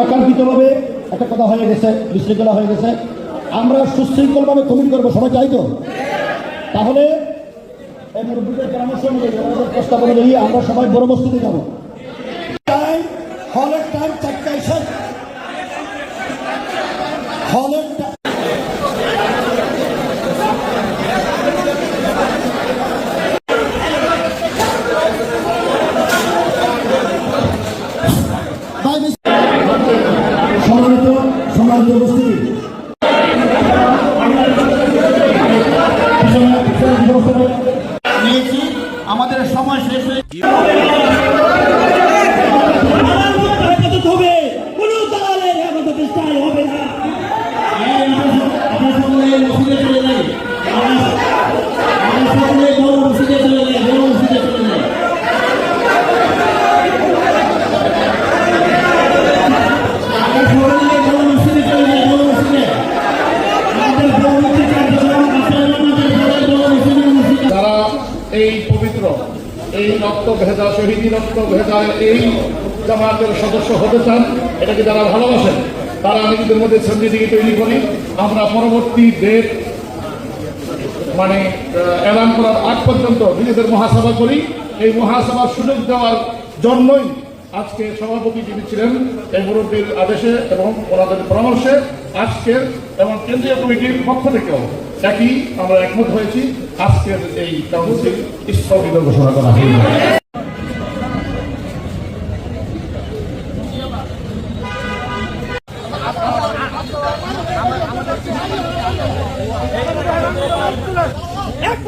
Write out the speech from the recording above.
আকাঙ্ক্ষিতভাবে একটা কথা হয়ে গেছে, বিশৃঙ্খলা হয়ে গেছে। আমরা সুশৃঙ্খলভাবে কমিটি করব সবাই চাই তো তাহলে এই মুরব্বীদের পরামর্শ অনুযায়ী আমাদের প্রস্তাব অনুযায়ী আমরা সবাই বড় মসজিদে যাব। হলের টাইম চারটায় শেষ হলের উপস্থিতি। নিয়েছি আমাদের সময় শেষ হয়ে এই রক্ত ভেজা, শহীদি রক্ত ভেজা এই জামাতের সদস্য হতে চান, এটাকে যারা ভালোবাসেন, তারা আমি নিজের মধ্যে সন্ধিদিকে তৈরি করি। আমরা পরবর্তী ডেট মানে এলান করার আগ পর্যন্ত নিজেদের মহাসভা করি। এই মহাসভার সুযোগ দেওয়ার জন্যই আজকে সভাপতি যিনি ছিলেন, এই মুরব্বীর আদেশে এবং ওনাদের পরামর্শে আজকের এবং কেন্দ্রীয় কমিটির পক্ষ থেকেও একই আমরা একমত হয়েছি, আজকের এই কাউন্সিল স্থগিত ঘোষণা করা হয়েছে এক